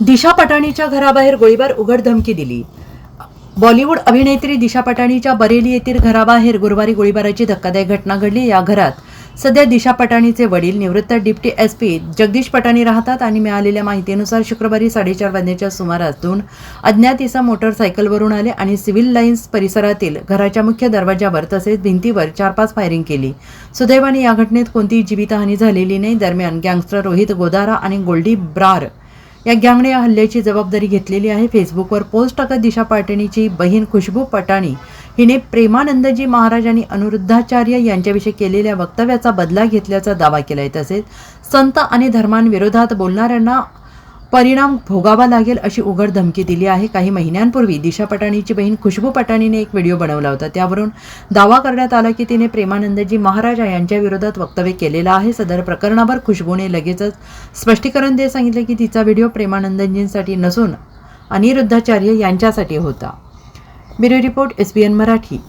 दिशा पटाणीच्या घराबाहेर गोळीबार उघड धमकी दिली. बॉलिवूड अभिनेत्री दिशा पटाणीच्या बरेली येथील घराबाहेर गुरुवारी गोळीबाराची धक्कादायक घटना घडली. या घरात सध्या दिशा पटाणीचे वडील निवृत्त deputy S P Jagdish Patani राहतात आणि मिळालेल्या माहितीनुसार शुक्रवारी साडेचार वाजण्याच्या सुमारास दोन अज्ञात इसा मोटरसायकलवरून आले आणि सिव्हिल लाईन्स परिसरातील घराच्या मुख्य दरवाजावर तसेच भिंतीवर चार पाच फायरिंग केली. सुदैवाने या घटनेत कोणतीही जीवितहानी झालेली नाही. दरम्यान गँगस्टर रोहित गोदारा आणि गोल्डी ब्रार या गँगने या हल्ल्याची जबाबदारी घेतलेली आहे. फेसबुकवर पोस्ट टाकत दिशा पाटणीची बहीण खुशबू पटाणी हिने प्रेमानंदजी महाराज आणि अनिरुद्धाचार्य यांच्याविषयी केलेल्या वक्तव्याचा बदला घेतल्याचा दावा केलाय. तसेच संत आणि धर्मांविरोधात बोलणाऱ्यांना परिणाम भोगावा लागेल अशी उघड धमकी दिली आहे. काही महिन्यांपूर्वी दिशा पटाणीची बहीण खुशबू पटाणीने एक व्हिडिओ बनवला होता. त्यावरून दावा करण्यात आला की तिने प्रेमानंदजी महाराजा यांच्या विरोधात वक्तव्य केलेलं आहे. सदर प्रकरणावर खुशबूने लगेचच स्पष्टीकरण देत सांगितले की तिचा व्हिडिओ प्रेमानंदजींसाठी नसून अनिरुद्धाचार्य यांच्यासाठी होता. Bureau report S B N Marathi.